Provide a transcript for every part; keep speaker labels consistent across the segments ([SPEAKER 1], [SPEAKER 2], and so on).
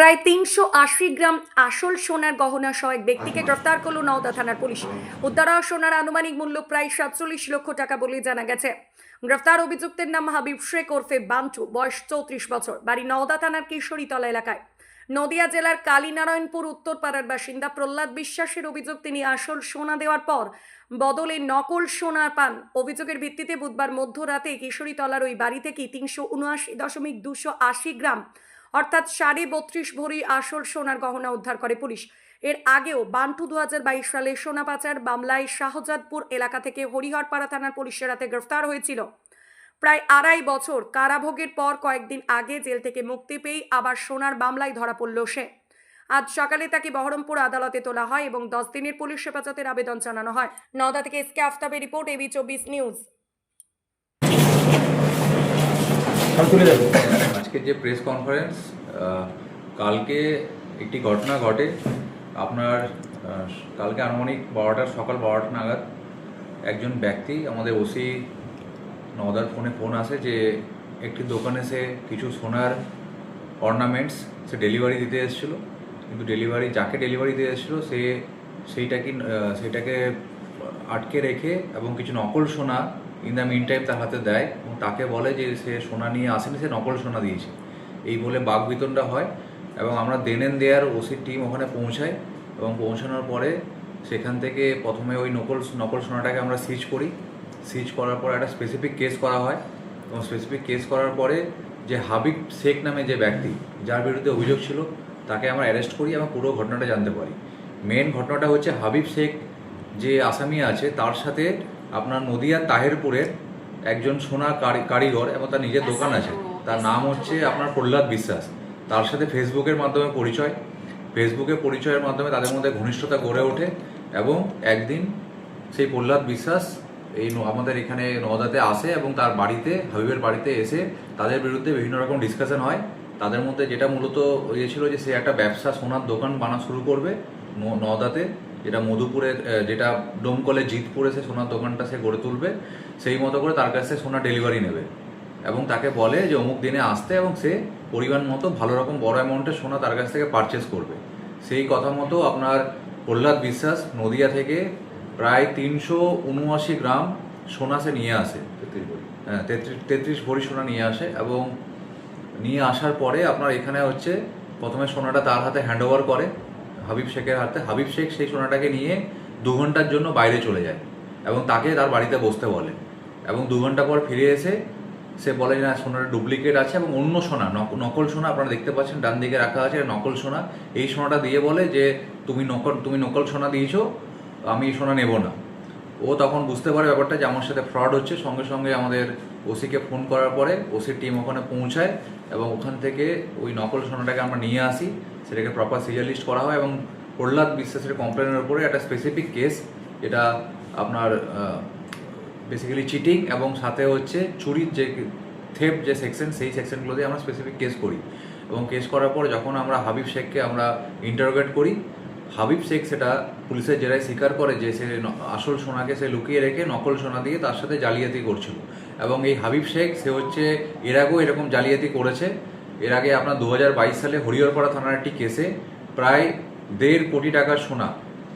[SPEAKER 1] প্রায় তিনশো আশি গ্রাম আসল সোনার গহনা সহ এক ব্যক্তিকে গ্রেফতার করল নওদা থানার পুলিশ। উদ্ধার সোনার আনুমানিক মূল্য প্রায় সাতচল্লিশ লক্ষ টাকা বলে জানা গেছে। গ্রেফতার অভিযুক্তের নাম হাবিব শেখ ওরফে বান্টু, বয়স চৌত্রিশ বছর, বাড়ি নওদা থানার কিশোরীতলা এলাকায়। নদিয়া জেলার কালীনারায়ণপুর উত্তরপাড়ার বাসিন্দা প্রহ্লাদ বিশ্বাসের অভিযোগ, তিনি আসল সোনা দেওয়ার পর বদলে নকল সোনা পান। অভিযোগের ভিত্তিতে বুধবার মধ্যরাতে কিশোরীতলার ওই বাড়ি থেকে তিনশো উনআশি দশমিক দুশো আশি গ্রাম অর্থাৎ সাড়ে বত্রিশ ভরি আসল সোনার গহনা উদ্ধার করে পুলিশ। এর আগেও বান্টু দু হাজার বাইশ সালে সোনা পাচার মামলায় শাহজাদপুর এলাকা থেকে হরিহরপাড়া থানার পুলিশের হাতে গ্রেফতার হয়েছিল। প্রায় আড়াই বছর কারাভোগের পর কয়েকদিন আগে জেল থেকে মুক্তি পেয়ে আবার সোনার মামলায় ধরা পড়ল সে। আজ সকালে তাকে বহরমপুর আদালতে তোলা হয় এবং দশ দিনের পুলিশ হেফাজতের আবেদন জানানো হয়। নওদা থেকে এসকে আফতাবের রিপোর্ট এবি চব্বিশ নিউজ।
[SPEAKER 2] আজকে যে প্রেস কনফারেন্স কালকে একটি ঘটনা ঘটে। আপনার কালকে আনুমানিক বারোটার, সকাল বারোটা নাগাদ একজন ব্যক্তি, আমাদের ওসি নদার ফোনে ফোন আসে যে একটি দোকানে সে কিছু সোনার অর্নামেন্টস সে ডেলিভারি দিতে এসেছিল। কিন্তু ডেলিভারি যাকে ডেলিভারি দিতে এসেছিল, সে সেইটাকে সেইটাকে আটকে রেখে এবং কিছু নকল সোনা ইন দ্য মিন টাইম তার হাতে দেয় এবং তাকে বলে যে সে সোনা নিয়ে আসেনি, সে নকল সোনা দিয়েছে। এই বলে বাঘ বিতণ্ডা হয় এবং আমরা দেনেন দেয়ার ওসির টিম ওখানে পৌঁছায় এবং পৌঁছানোর পরে সেখান থেকে প্রথমে ওই নকল নকল সোনাটাকে আমরা সিজ করি। সিজ করার পর একটা স্পেসিফিক কেস করা হয় এবং স্পেসিফিক কেস করার পরে যে হাবিব শেখ নামে যে ব্যক্তি, যার বিরুদ্ধে অভিযোগ ছিল, তাকে আমরা অ্যারেস্ট করি এবং পুরো ঘটনাটা জানতে পারি। মেন ঘটনাটা হচ্ছে হাবিব শেখ যে আসামি আছে, তার সাথে আপনার নদিয়ার তাহেরপুরের একজন সোনা কারি- কারিগর এবং তার নিজের দোকান আছে। তার নাম হচ্ছে আপনার প্রহ্লাদ বিশ্বাস। তার সাথে ফেসবুকের মাধ্যমে পরিচয়। ফেসবুকে পরিচয়ের মাধ্যমে তাদের মধ্যে ঘনিষ্ঠতা গড়ে ওঠে এবং একদিন সেই প্রহ্লাদ বিশ্বাস এই আমাদের এখানে নওদাতে আসে এবং তার বাড়িতে, হাবিবের বাড়িতে এসে তাদের বিরুদ্ধে বিভিন্ন রকম ডিসকাশন হয়। তাদের মধ্যে যেটা মূলত ইয়ে ছিল যে সে একটা ব্যবসা, সোনার দোকান বানা শুরু করবে নওদাতে। যেটা মধুপুরে আহ, যেটা ডোমকলে জিতপুরে সে সোনার দোকানটা সে গড়ে তুলবে সেই মতো করে তার কাছে সোনা ডেলিভারি নেবে। এবং তাকে বলে যে অমুক দিনে আসতে এবং সে পরিমাণ মতো ভালো রকম বড় অ্যামাউন্টের সোনা তার কাছ থেকে পারচেস করবে। সেই কথা মতো আপনার প্রহ্লাদ বিশ্বাস নদিয়া থেকে প্রায় তিনশো উনআশি গ্রাম সোনা সে নিয়ে আসে। হ্যাঁ, তেত্রিশ তেত্রিশ ভরি সোনা নিয়ে আসে এবং নিয়ে আসার পরে আপনার এখানে হচ্ছে প্রথমে সোনাটা তার হাতে হ্যান্ড ওভার করে। হাবিব শেখের হাতে, হাবিব শেখ সেই সোনাটাকে নিয়ে দু ঘণ্টার জন্য বাইরে চলে যায় এবং তাকে তার বাড়িতে বসতে বলে এবং দু ঘণ্টা পর ফিরে এসে সে বলে যে, না, সোনার ডুপ্লিকেট আছে এবং অন্য সোনা নকল সোনা আপনারা দেখতে পাচ্ছেন, ডান দিকে রাখা আছে নকল সোনা। এই সোনাটা দিয়ে বলে যে, তুমি নকল তুমি নকল সোনা দিয়েছ, আমি এই সোনা নেব না। ও তখন বুঝতে পারে ব্যাপারটা যে, আমার সাথে ফ্রড হচ্ছে। সঙ্গে সঙ্গে আমাদের ওসিকে ফোন করার পরে ওসির টিম ওখানে পৌঁছায় এবং ওখান থেকে ওই নকল সোনাটাকে আমরা নিয়ে আসি। সেটাকে প্রপার সিজার লিস্ট করা হয় এবং প্রহ্লাদ বিশ্বাসের কমপ্লেনের উপরে একটা স্পেসিফিক কেস এটা আপনার বেসিক্যালি চিটিং এবং সাথে হচ্ছে চুরির যে থেপ যে সেকশন সেই সেকশনগুলোতে আমরা স্পেসিফিক কেস করি। এবং কেস করার পর যখন আমরা হাবিব শেখকে আমরা ইন্টারোগেট করি, হাবিব শেখ সেটা পুলিশের জেরায় স্বীকার করে যে সে আসল সোনাকে সে লুকিয়ে রেখে নকল সোনা দিয়ে তার সাথে জালিয়াতি করছিল। এবং এই হাবিব শেখ, সে হচ্ছে এর আগেও এরকম জালিয়াতি করেছে। এর আগে আপনার দু হাজার বাইশ সালে হরিহরপাড়া থানার একটি কেসে প্রায় দেড় কোটি টাকার সোনা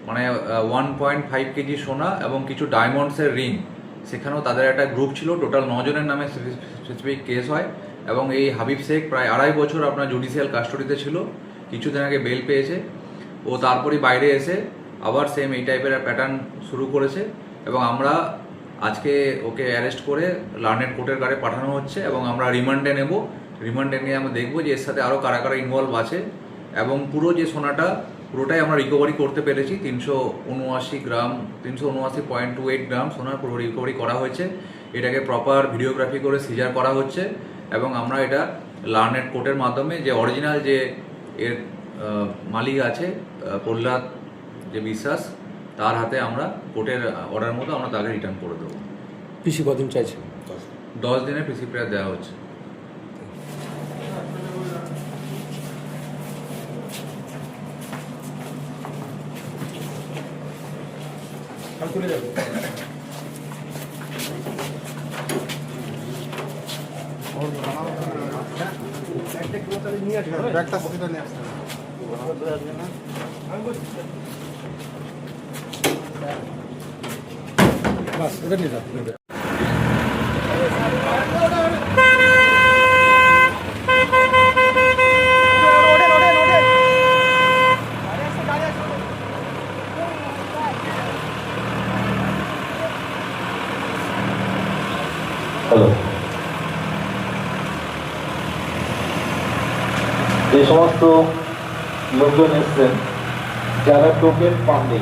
[SPEAKER 2] মানে ওয়ান পয়েন্ট ফাইভ কেজি সোনা এবং কিছু ডায়মন্ডসের রিং সেখানেও তাদের একটা গ্রুপ ছিল। টোটাল নজনের নামে স্পেসিফিক কেস হয় এবং এই হাবিব শেখ প্রায় আড়াই বছর আপনার জুডিশিয়াল কাস্টডিতে ছিল। কিছুদিন আগে বেল পেয়েছে। ও তারপরই বাইরে এসে আবার সেম এই টাইপের প্যাটার্ন শুরু করেছে এবং আমরা আজকে ওকে অ্যারেস্ট করে লার্নেড কোর্টের গাড়ি পাঠানো হচ্ছে এবং আমরা রিমান্ডে নেব। রিমান্ডে নিয়ে আমরা দেখব যে এর সাথে আরও কারা কারা ইনভলভ আছে এবং পুরো যে সোনাটা পুরোটাই আমরা রিকভারি করতে পেরেছি। তিনশো উনআশি গ্রাম তিনশো উনআশি পয়েন্ট টু এইট গ্রাম সোনার পুরো রিকভারি করা হয়েছে। এটাকে প্রপার ভিডিওগ্রাফি করে সিজার করা হচ্ছে এবং আমরা এটা লার্নেড কোর্টের মাধ্যমে যে অরিজিনাল যে এর মালিক আছে প্রহ্লাদ যে বিশ্বাস তার হাতে আমরা কোর্টের অর্ডার মতো আমরা তাকে রিটার্ন করে দেবো।
[SPEAKER 3] পিসি কদিন চাইছে
[SPEAKER 2] দশ দিনের পিসি প্রেয়ার দেওয়া হচ্ছে।
[SPEAKER 4] ব্যাগটা সেটা বাস আসতে নিয়ে
[SPEAKER 3] হ্যালো যে সমস্ত লোকজন এসছেন, যারা টোকেন পাননি,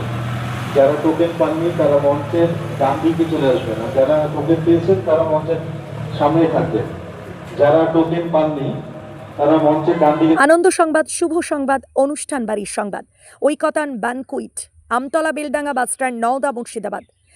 [SPEAKER 3] যারা টোকেন পাননি, তারা মঞ্চের ডান দিকে চলে আসবেন আর যারা টোকেন পেয়েছেন, তারা মঞ্চের সামনে থাকবেন। যারা টোকেন পাননি
[SPEAKER 1] আনন্দ সংবাদ, শুভ সংবাদ, অনুষ্ঠান বাড়ির সংবাদ। Oikotan banquet, Amtala Beldanga bus stand, Nawda Murshidabad.